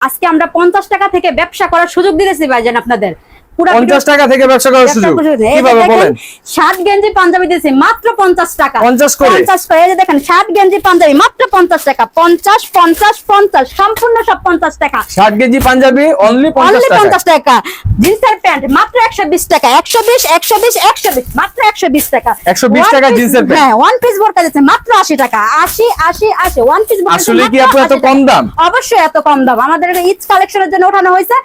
আজকে আমরা পঞ্চাশ টাকা থেকে ব্যবসা করার সুযোগ দিতেছি ভাইজান আপনাদের। পুরো পঞ্চাশ টাকা থেকে ব্যবসা করার সুযোগ। কীভাবে বলেন? শার্ট গেঞ্জি পাঞ্জাবি দিয়েছি মাত্র টাকা। 50 করে? পঞ্চাশ করে এই দেখেন শার্ট গেঞ্জি পাঞ্জাবি মাত্র পঞ্চাশ টাকা। পঞ্চাশ পঞ্চাশ পঞ্চাশ সম্পূর্ণ সব পঞ্চাশ টাকা। ষাট কেজি পাঞ্জাবি অনলি পঞ্চাশ অনলি টাকা। পঞ্চাশ টাকা। জিন্সের প্যান্ট মাত্র একশো বিশ টাকা। একশো বিশ একশো বিশ একশো বিশ মাত্র একশো বিশ টাকা। 120 টাকা জিন্সের প্যান্ট। হ্যাঁ ওয়ান পিস বোরকা মাত্র আশি টাকা। আশি আশি আশি ওয়ান পিস আসলে কি আপু এত কম দাম? অবশ্যই এত কম দাম। আমাদের ঈদ কালেকশনের জন্য ওঠানো হয়েছে।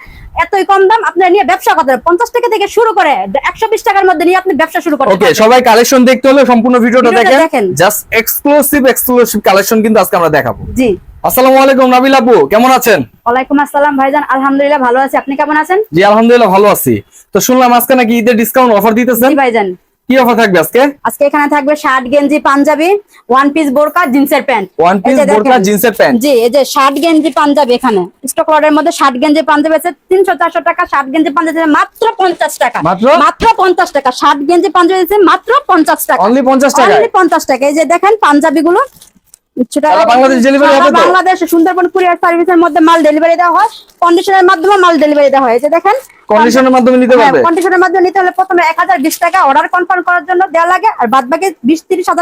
এতই কম দাম আপনারা নিয়ে ব্যবসা করতে পঞ্চাশ টাকা থেকে শুরু করে একশো বিশ টাকার মধ্যে নিয়ে আপনি ব্যবসা শুরু করতে ওকে সবাই কালেকশন দেখতে হলে সম্পূর্ণ ভিডিওটা দেখেন। দেখেন। জাস্ট এক্সক্লুসিভ এক্সক্লুসিভ কালেকশন কিন্তু আজকে আমরা দেখাবো। জি। আসসালামু আলাইকুম নাবিল আপু কেমন আছেন? ওয়ালাইকুম আসসালাম ভাইজান আলহামদুলিল্লাহ ভালো আছি। আপনি কেমন আছেন? জি আলহামদুলিল্লাহ ভালো আছি। তো শুনলাম আজকে নাকি ঈদের ডিসকাউন্ট অফার দিতেছেন। ভাইজান। কি অফার থাকবে আজকে? আজকে এখানে থাকবে শার্ট গেঞ্জি পাঞ্জাবি ওয়ান পিস বোরকা জিন্সের প্যান্ট। ওয়ান পিস বোরকা জিন্সের প্যান্ট? জি এই যে শার্ট গেঞ্জি পাঞ্জাবি এখানে। স্টক মধ্যে শার্ট গেঞ্জি পাঞ্জাবি আছে তিনশো চারশো টাকা শার্ট গেঞ্জি পাঞ্জাবি মাত্র পঞ্চাশ টাকা। মাত্র? মাত্র পঞ্চাশ টাকা। শার্ট গেঞ্জি পাঞ্জাবি আছে মাত্র পঞ্চাশ টাকা। অনলি পঞ্চাশ টাকা অনলি পঞ্চাশ টাকা। এই যে দেখেন পাঞ্জাবি গুলো বাংলাদেশ সুন্দরবন কুরিয়ার সার্ভিসের মধ্যে মাল ডেলিভারি দেওয়া হয়। কন্ডিশনের মাধ্যমে মাল ডেলিভারি দেওয়া হয়। দেখেন কন্ডিশনের মাধ্যমে নিতে পারবে কন্ডিশনের মাধ্যমে নিতে হলে প্রথমে এক হাজার বিশ টাকা অর্ডার কনফার্ম করার জন্য লাগে। আর বাদ বাকি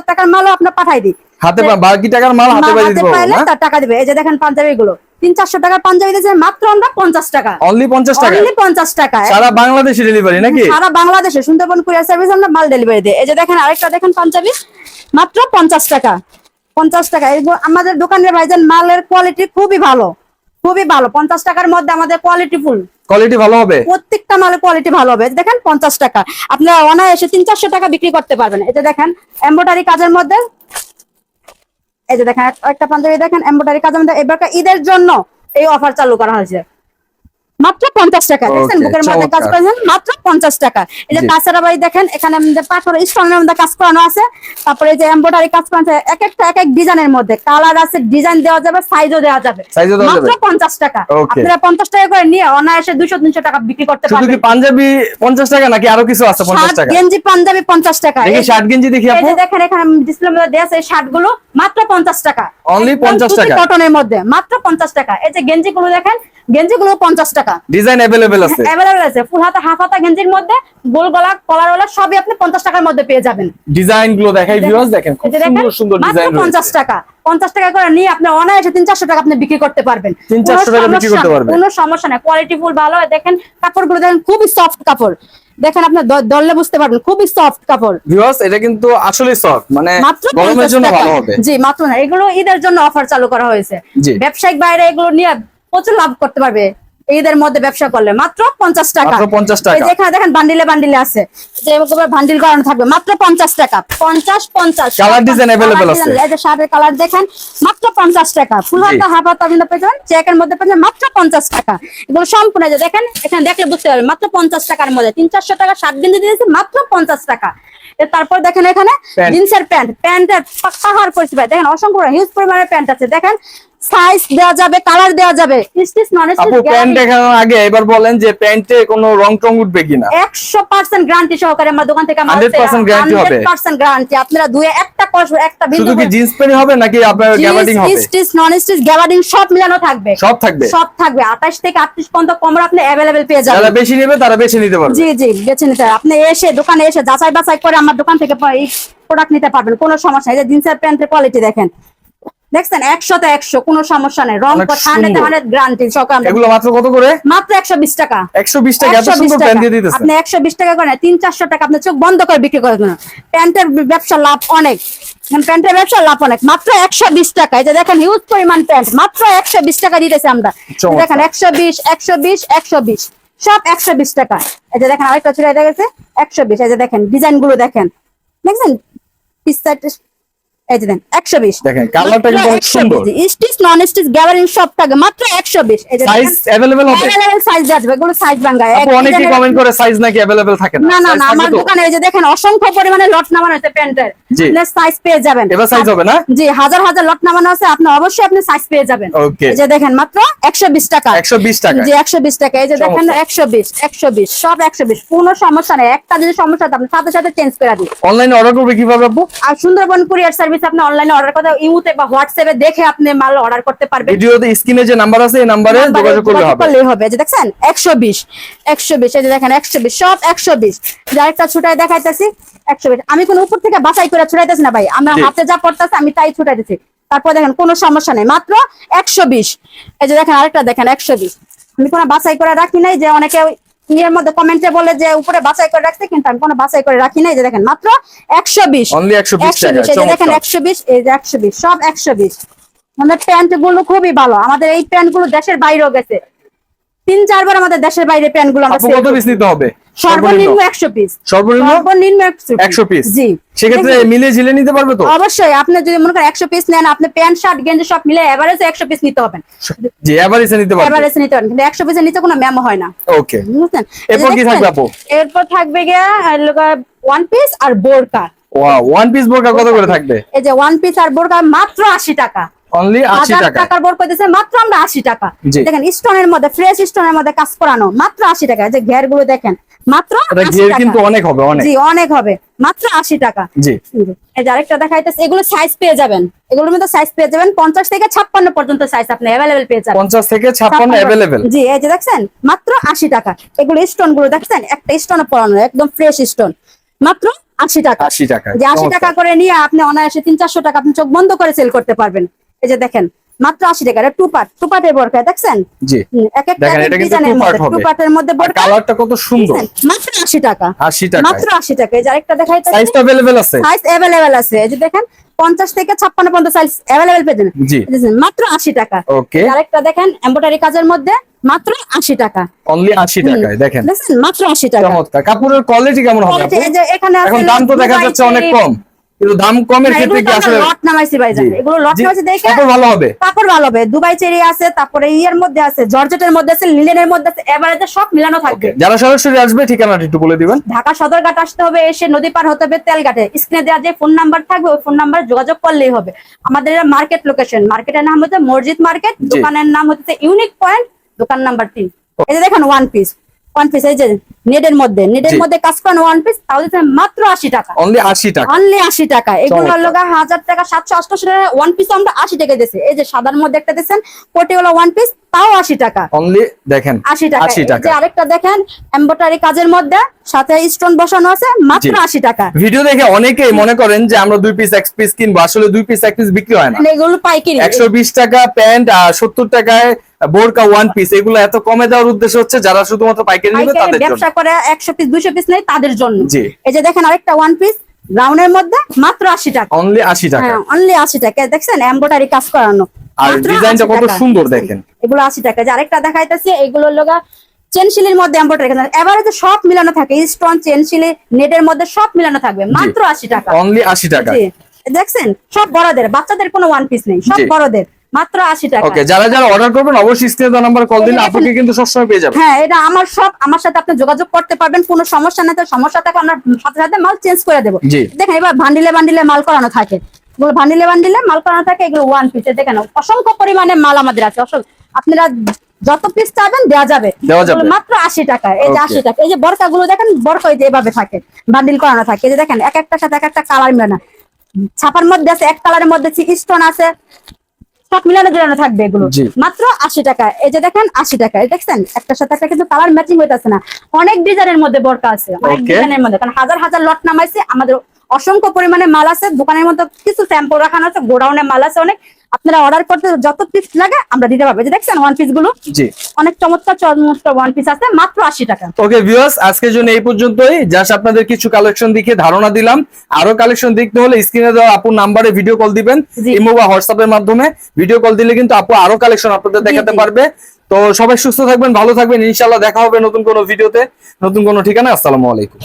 টাকার মালও আপনার পাঠাই দিই। হাতে বাকি টাকার মাল হাতে পাই হাতে পাইলে তার টাকা দিবে। এই যে দেখেন পাঞ্জাবি গুলো তিন চারশো টাকার পাঞ্জাবি দিয়েছে মাত্র আমরা পঞ্চাশ টাকা। অনলি পঞ্চাশ টাকা? অনলি পঞ্চাশ টাকা। সারা বাংলাদেশে ডেলিভারি নাকি? সারা বাংলাদেশে সুন্দরবন কুরিয়ার সার্ভিস আমরা মাল ডেলিভারি দিই। এই যে দেখেন আরেকটা দেখেন পাঞ্জাবি মাত্র পঞ্চাশ টাকা। পঞ্চাশ টাকা। আমাদের দোকানের ভাইজান মালের কোয়ালিটি খুবই ভালো। খুবই ভালো। পঞ্চাশ টাকার মধ্যে আমাদের কোয়ালিটি ফুল কোয়ালিটি ভালো হবে? প্রত্যেকটা মালের কোয়ালিটি ভালো হবে। দেখেন পঞ্চাশ টাকা। আপনারা অনায়াসে তিন চারশো টাকা বিক্রি করতে পারবেন। যে দেখেন এম্ব্রয়ডারি কাজের মধ্যে। এই যে দেখেন একটা পাঞ্জাবি দেখেন এম্ব্রয়ডারি কাজের মধ্যে। এবার ঈদের জন্য এই অফার চালু করা হয়েছে। মাত্র পঞ্চাশ টাকা। দেখছেন বুকের মধ্যে কাজ করেছেন মাত্র পঞ্চাশ টাকা। এই যে জি। তাছাড়া ভাই দেখেন এখানে পাথর স্টোনের মধ্যে কাজ করানো আছে। তারপরে যে কাজ করানো আছে এক একটা এক এক ডিজাইনের মধ্যে। কালার আছে ডিজাইন দেওয়া যাবে সাইজও দেওয়া যাবে। মাত্র পঞ্চাশ টাকা। আপনারা পঞ্চাশ টাকা করে নিয়ে অনায়াসে দুশো তিনশো টাকা বিক্রি করতে শুধু কি পাঞ্জাবি পঞ্চাশ টাকা নাকি আরও কিছু আছে পঞ্চাশ টাকা? গেঞ্জি পাঞ্জাবি পঞ্চাশ টাকা। এই- শার্ট গেঞ্জি দেখি এই আপু। যে দেখেন এখানে ডিসপ্লে মধ্যে দেওয়া আছে শার্টগুলো মাত্র পঞ্চাশ টাকা। Only 50 টাকা। কটনের মধ্যে মাত্র পঞ্চাশ টাকা। এই যে গেঞ্জি গুলো দেখেন গেঞ্জি গুলো পঞ্চাশ টাকা। ডিজাইন অ্যাভেলেবেল আছে। অ্যাভেলেবেল আছে। ফুল হাতা হাফ হাতা গেঞ্জির মধ্যে গোল গলা কলার ওলা সবই আপনি পঞ্চাশ টাকার মধ্যে পেয়ে যাবেন। ডিজাইনগুলো দেখাই ভিউয়ার্স দেখেন সুন্দর সুন্দর ডিজাইন পঞ্চাশ টাকা। পঞ্চাশ টাকা করে নিয়ে আপনি অনায়াসে তিন চারশো টাকা আপনি বিক্রি করতে পারবেন। 300-400 টাকা বিক্রি করতে পারবেন। কোনো সমস্যা নেই। কোয়ালিটি ফুল ভালো। দেখেন কাপড়গুলো দেখেন খুবই সফট কাপড়। দেখেন আপনি দ- ধরলে বুঝতে পারবেন খুবই সফট কাপড়। ভিউয়ার্স এটা কিন্তু আসলে সফট মানে গরমের জন্য ভালো হবে। জি মাত্র না। এগুলো ঈদের জন্য অফার চালু করা হয়েছে। ব্যবসায়িক বাইরে এগুলো নিয়ে প্রচুর লাভ করতে পারবে। ঈদের মধ্যে ব্যবসা করলে। মাত্র পঞ্চাশ টাকা। 50 টাকা। এখানে দেখেন বান্ডিলে বান্ডিলে আছে। যে বান্ডিল করানো থাকবে। মাত্র পঞ্চাশ টাকা। পঞ্চাশ পঞ্চাশ। Colour design available আছে। এই যে শার্টের কালার দেখেন মাত্র পঞ্চাশ টাকা। ফুল। হাতা হাফ হাতা কিন্তু পেয়েছেন। চেকের মধ্যে পেয়েছেন মাত্র পঞ্চাশ টাকা। এগুলো সম্পূর্ণ যে দেখেন এখানে দেখলে বুঝতে পারবেন মাত্র পঞ্চাশ টাকার মধ্যে। তিন চারশো টাকা সাত গেঞ্জি দিয়েছে মাত্র পঞ্চাশ টাকা। তারপর দেখেন এখানে। জিন্সের প্যান্ট। প্যান্টের পাহাড় পরিস্থিতি। দেখেন অসংখ্য হিউজ পরিমাণের প্যান্ট আছে। দেখেন সাইজ দেওয়া যাবে কালার দেওয়া যাবে। আপু প্যান্ট দেখানোর আগে এবার বলেন যে প্যান্টে কোনো রং টং উঠবে কিনা। একশো পার্সেন্ট গ্যারান্টি সহকারে আমার দোকান থেকে 100% guarantee হবে? পার্সেন্ট গ্যারান্টি আপনারা দুয়ে একটা একটা শুধু কি জিন্স প্যান্ট হবে নাকি আপনার গ্যাবার্ডিং হবে? স্টিচ নন স্টিচ গ্যাবার্ডিং সব মিলানো থাকবে। সব থাকবে? সব থাকবে। আঠাশ থেকে আটত্রিশ পর্যন্ত কমরা আপনি অ্যাভেলেবেল পেয়ে যারা যাবেন বেশি নেবে তারা বেশি নিতে পারবে। জি জি বেছে নিতে হবে। আপনি এসে দোকানে এসে যাচাই বাছাই করে আমার দোকান থেকে প্রোডাক্ট নিতে পারবেন। কোনো সমস্যা নেই। জিন্সের প্যান্টের কোয়ালিটি দেখেন। দেখছেন একশোতে একশো কোনো সমস্যা নেই। রং হান্ড্রেড সুন্দর। সকাল এগুলো মাত্র কত করে? মাত্র একশো বিশ টাকা। একশো বিশ টাকা এত সুন্দর প্যান্ট দিয়ে দিতেছে। আপনি একশো বিশ টাকা করে তিন চারশো টাকা আপনি চোখ বন্ধ করে বিক্রি করে দেবেন। প্যান্টের ব্যবসা লাভ অনেক। প্যান্টের ব্যবসা লাভ অনেক। মাত্র একশো বিশ টাকা। এই যে দেখেন হিউজ পরিমাণ প্যান্ট। মাত্র একশো বিশ টাকা দিতেছে আমরা। দেখেন একশো বিশ একশো বিশ একশো বিশ। সব একশো বিশ টাকা। এই যে দেখেন আরেকটা চুড়াই দেখেছে একশো বিশ। এই যে দেখেন ডিজাইনগুলো দেখেন। দেখছেন? পিস এই যে দেখেন একশো বিশ। দেখেন, colourটা কিন্তু অনেক সুন্দর। স্টিচ নন স্টিচ গ্যাবারিং সব থাকে মাত্র একশো বিশ। সাইজ অ্যাভেলেবেল হবে সাইজ দেওয়া এগুলো সাইজ ভাঙ্গা অনেকে কমেন্ট করে সাইজ নাকি অ্যাভেলেবেল থাকে না না না আমার দোকানে এই যে দেখেন অসংখ্য পরিমাণে লট নামানো আছে প্যান্টের। জি। আপনি সাইজ পেয়ে যাবেন। এবার size হবে না? জি হাজার হাজার লট নামানো আছে আপনি অবশ্যই আপনি সাইজ পেয়ে যাবেন. এই যে দেখেন মাত্র একশো বিশ টাকা। একশো বিশ টাকা। জি একশো বিশ টাকা। এই যে দেখেন চমৎকার। একশো বিশ একশো বিশ সব একশো বিশ। কোনো সমস্যা নেই একটা যদি সমস্যা আপনি সাথে সাথে চেঞ্জ করে অনলাইনে অর্ডার করবে কীভাবে আপু? আর সুন্দরবন কুরিয়ার সার্ভিস পিস আপনি অনলাইনে অর্ডার করতে ইউতে বা হোয়াটসঅ্যাপে দেখে আপনি মাল অর্ডার করতে পারবেন। ভিডিওতে স্ক্রিনে যে নাম্বার আছে এই নাম্বারে যোগাযোগ করলে হবে। করলেই হবে। যে বিশ একশো বিশ এই যে দেখেন একশো বিশ সব একশো বিশ। আরেকটা ছুটাই দেখাইতেছি একশো বিশ। আমি কোনো উপর থেকে বাছাই করে ছুটাইতেছি না ভাই। আমার হাতে যা পড়তেছে আমি তাই ছুটাইতেছি। তারপর দেখেন কোনো সমস্যা নেই। মাত্র একশো বিশ। এই যে দেখেন আরেকটা দেখেন একশো বিশ। আমি কোনো বাছাই করে রাখি নাই যে অনেকে ইয়ের মধ্যে কমেন্টে বলে যে উপরে বাছাই করে রাখছে কিন্তু আমি কোনো বাছাই করে রাখি নাই। যে দেখেন মাত্র একশো বিশ। একশো বিশ দেখেন একশো বিশ এই যে একশো বিশ সব একশো বিশ। আমাদের প্যান্টগুলো খুবই ভালো। আমাদের এই প্যান্টগুলো দেশের বাইরেও গেছে। তিন চারবার আমাদের দেশের বাইরে প্যান্টগুলো আমরা কত পিস নিতে হবে? সর্বনিম্ন একশো পিস সর্বনিম্ন সর্বনিম্ন একশো পিস জি। সেক্ষেত্রে মিলিয়ে ঝিলে নিতে পারবে তো? অবশ্যই আপনি যদি মনে করেন একশো পিস নেন আপনি প্যান্ট শার্ট গেঞ্জি সব মিলে এভারেজ একশো পিস নিতে হবে জি এভারেজে নিতে পারবে। এভারেজ নিতে হবে কিন্তু একশো পিসের নিচে কোনো ম্যামো হয় না। ওকে বুঝছেন এরপর কি থাকবে আপু? এরপর থাকবে গিয়া ওয়ান পিস আর বোরকা। ওয়া ওয়ান পিস বোরকা কত করে থাকবে? এই যে ওয়ান পিস আর বোরকা মাত্র আশি টাকা। অনলি আশি হাজার টাকা। টাকার বোর করতেছে মাত্র আমরা আশি টাকা। জি। দেখেন স্টোনের মধ্যে ফ্রেশ স্টোনের মধ্যে কাজ করানো মাত্র আশি টাকা। যে ঘেরগুলো দেখেন মাত্র 80 কিন্তু অনেক হবে অনেক। জি অনেক হবে মাত্র আশি টাকা। জি। এই যে আরেকটা দেখাইতেছে এগুলো সাইজ পেয়ে যাবেন। এগুলোর মধ্যে সাইজ পেয়ে যাবেন পঞ্চাশ থেকে ছাপ্পান্ন পর্যন্ত সাইজ আপনি অ্যাভেলেবেল পেয়ে যাবেন। পঞ্চাশ থেকে ছাপ্পান্ন অ্যাভেলেবেল জি এই যে দেখছেন মাত্র আশি টাকা। এগুলো স্টোনগুলো দেখছেন একটা স্টোন পড়ানো একদম ফ্রেশ স্টোন মাত্র আশি টাকা। আশি টাকা যে আশি টাকা করে নিয়ে আপনি অনায়াসে তিন চারশো টাকা আপনি চোখ বন্ধ করে সেল করতে পারবেন। এই যে দেখেন মাত্র আশি টাকা এটা টু পার্ট টু পার্টের বোরকা দেখছেন? এক একটা দেখেন, এটা কিন্তু ডিজাইনের মধ্যে টু পার্টের মধ্যে বোরকা কালারটা কত সুন্দর। মাত্র আশি টাকা। আশি টাকা মাত্র আশি টাকা এই যে আরেকটা দেখাই সাইজ তো অ্যাভেলেবেল আছে সাইজ আছে। এই যে দেখেন পঞ্চাশ থেকে ছাপ্পান্ন পর্যন্ত সাইজ অ্যাভেলেবেল পেয়ে যাবেন। জি। মাত্র আশি টাকা। ওকে আরেকটা দেখেন এমব্রয়ডারি কাজের মধ্যে মাত্র আশি টাকা। অনলি আশি টাকায় দেখেন। মাত্র আশি টাকা। চমৎকার। কাপড়ের কোয়ালিটি কেমন হবে এই যে এখানে এখন দাম তো দেখা যাচ্ছে অনেক কম। কিন্তু দাম কমের ক্ষেত্রে কি আসলে লট নামাইছি ভাইজান জি। এগুলো লট নামাইছি দেখে কাপড় ভালো হবে। কাপড় ভালো হবে। দুবাই চেরি আছে তারপরে ইয়ের মধ্যে আছে জর্জেটের মধ্যে আছে মধ্যে আছে এবারে সব মিলানো থাকবে। যারা সরাসরি আসবে ঠিকানাটা একটু বলে দিবেন। ঢাকা সদরঘাট আসতে হবে এসে নদী পার হতে হবে তেলঘাটে। স্ক্রিনে দেওয়া যে ফোন নাম্বার থাকবে ওই ফোন নাম্বার যোগাযোগ করলেই হবে। আমাদের এটা মার্কেট লোকেশন মার্কেটের নাম হচ্ছে মসজিদ মার্কেট দোকানের নাম হচ্ছে ইউনিক পয়েন্ট দোকান নাম্বার তিন। এই যে দেখেন ওয়ান পিস ওয়ান পিস এই যে নেটের মধ্যে নেটের মধ্যে কাজ করেন ওয়ান পিস তাহলে হচ্ছে মাত্র আশি টাকা। অনলি আশি টাকা। অনলি আশি টাকা। এগুলো লোক হাজার টাকা সাতশো আটশো টাকা ওয়ান পিস আমরা আশি টাকা দিয়েছি। এই যে সাদার মধ্যে একটা দিয়েছেন পটিওয়ালা ওয়ান পিস তাও আশি টাকা। অনলি দেখেন আশি টাকা। এই যে আরেকটা দেখেন এমব্রয়ডারি কাজের মধ্যে সাথে স্টোন বসানো আছে মাত্র জি। আশি টাকা। ভিডিও দেখে অনেকেই মনে করেন যে আমরা দুই পিস এক পিস কিনবো। আসলে দুই পিস এক পিস বিক্রি হয় না। মানে এগুলো পাইকারি। একশো বিশ টাকা প্যান্ট আর সত্তর টাকায় বোরকা ওয়ান পিস এগুলো এত কমে দেওয়ার উদ্দেশ্য হচ্ছে যারা শুধুমাত্র পাইকারি নেবে তাদের জন্য। ব্যবসা করে একশো পিস দুইশো পিস নেই তাদের জন্য। জি। এই যে দেখেন আরেকটা ওয়ান পিস ব্রাউনের মধ্যে মাত্র আশি টাকা। অনলি আশি টাকা। হ্যাঁ অনলি আশি টাকা। দেখছেন এমব্রয়ডারি কাজ করানো। আর ডিজাইনটা কত সুন্দর দেখেন। এগুলো আশি টাকা। যে আরেকটা দেখাইতেছি এগুলো লগা চেনশিলির মধ্যে এমব্রয়ডারি এবারে যে সব মিলানো থাকে স্টোন চেনশিলি নেটের মধ্যে সব মিলানো থাকবে মাত্র আশি টাকা। অনলি আশি টাকা। জি। দেখছেন? সব বড়দের বাচ্চাদের কোনো ওয়ান পিস নেই সব বড়দের মাত্র আশি টাকা। ওকে যারা যারা অর্ডার করবেন অবশ্যই স্ক্রিনে নাম্বার কল দিলে আপনাকে কিন্তু সবসময় পেয়ে যাবেন। হ্যাঁ এটা আমার সব আমার সাথে আপনি যোগাযোগ করতে পারবেন কোনো সমস্যা না তো সমস্যা থাকে আমরা সাথে সাথে মাল চেঞ্জ করে দেবো। দেখেন এবার ভান্ডিলে বান্ডিলে মাল করানো থাকে। বান্ডিলে মাল করানো থাকে এগুলো ওয়ান পিসে দেখেন অসংখ্য পরিমাণে মাল আমাদের আছে অসংখ্য। আপনারা যত পিস চাবেন দেওয়া যাবে। মাত্র আশি টাকা এই যে আশি টাকা। এই যে বরকা গুলো দেখেন বরকা যে এভাবে থাকে বান্ডিল করানো থাকে। এই যে দেখেন এক একটার সাথে এক একটা কালার মেলানো ছাপার মধ্যে আছে এক কালারের মধ্যে স্টোন আছে। সব মিলানো ঝুলানো থাকবে এগুলো। মাত্র আশি টাকা। এই যে দেখেন আশি টাকা। দেখছেন একটার সাথে একটা কিন্তু কালার ম্যাচিং হইতেছে না। অনেক ডিজাইনের মধ্যে বরকা আছে। অনেক ডিজাইনের মধ্যে। কারণ হাজার হাজার লট নামাইছে আমাদের অসংখ্য পরিমাণে মাল আছে দোকানের মধ্যে কিছু স্যাম্পল রাখানো আছে গোডাউনে মাল আছে অনেক। আপনারা অর্ডার করতে যত পিস লাগে আমরা দিতে পারব। দেখছেন ওয়ান পিসগুলো? অনেক চমৎকার চমৎকার ওয়ান পিস আছে মাত্র আশি টাকা। ওকে ভিউয়ার্স আজকের জন্য এই পর্যন্তই। জাস্ট আপনাদের কিছু কালেকশন দেখে ধারণা দিলাম। আরও কালেকশন দেখতে হলে স্ক্রিনে দেওয়া আপুর নাম্বারে ভিডিও কল দিবেন। ইমো বা হোয়াটসঅ্যাপের মাধ্যমে। ভিডিও কল দিলে কিন্তু আপু আরও কালেকশন আপনাদের দেখাতে পারবে। তো সবাই সুস্থ থাকবেন ভালো থাকবেন। ইনশাল্লাহ দেখা হবে নতুন কোনো ভিডিওতে নতুন কোনো ঠিকানা আসসালামু আলাইকুম।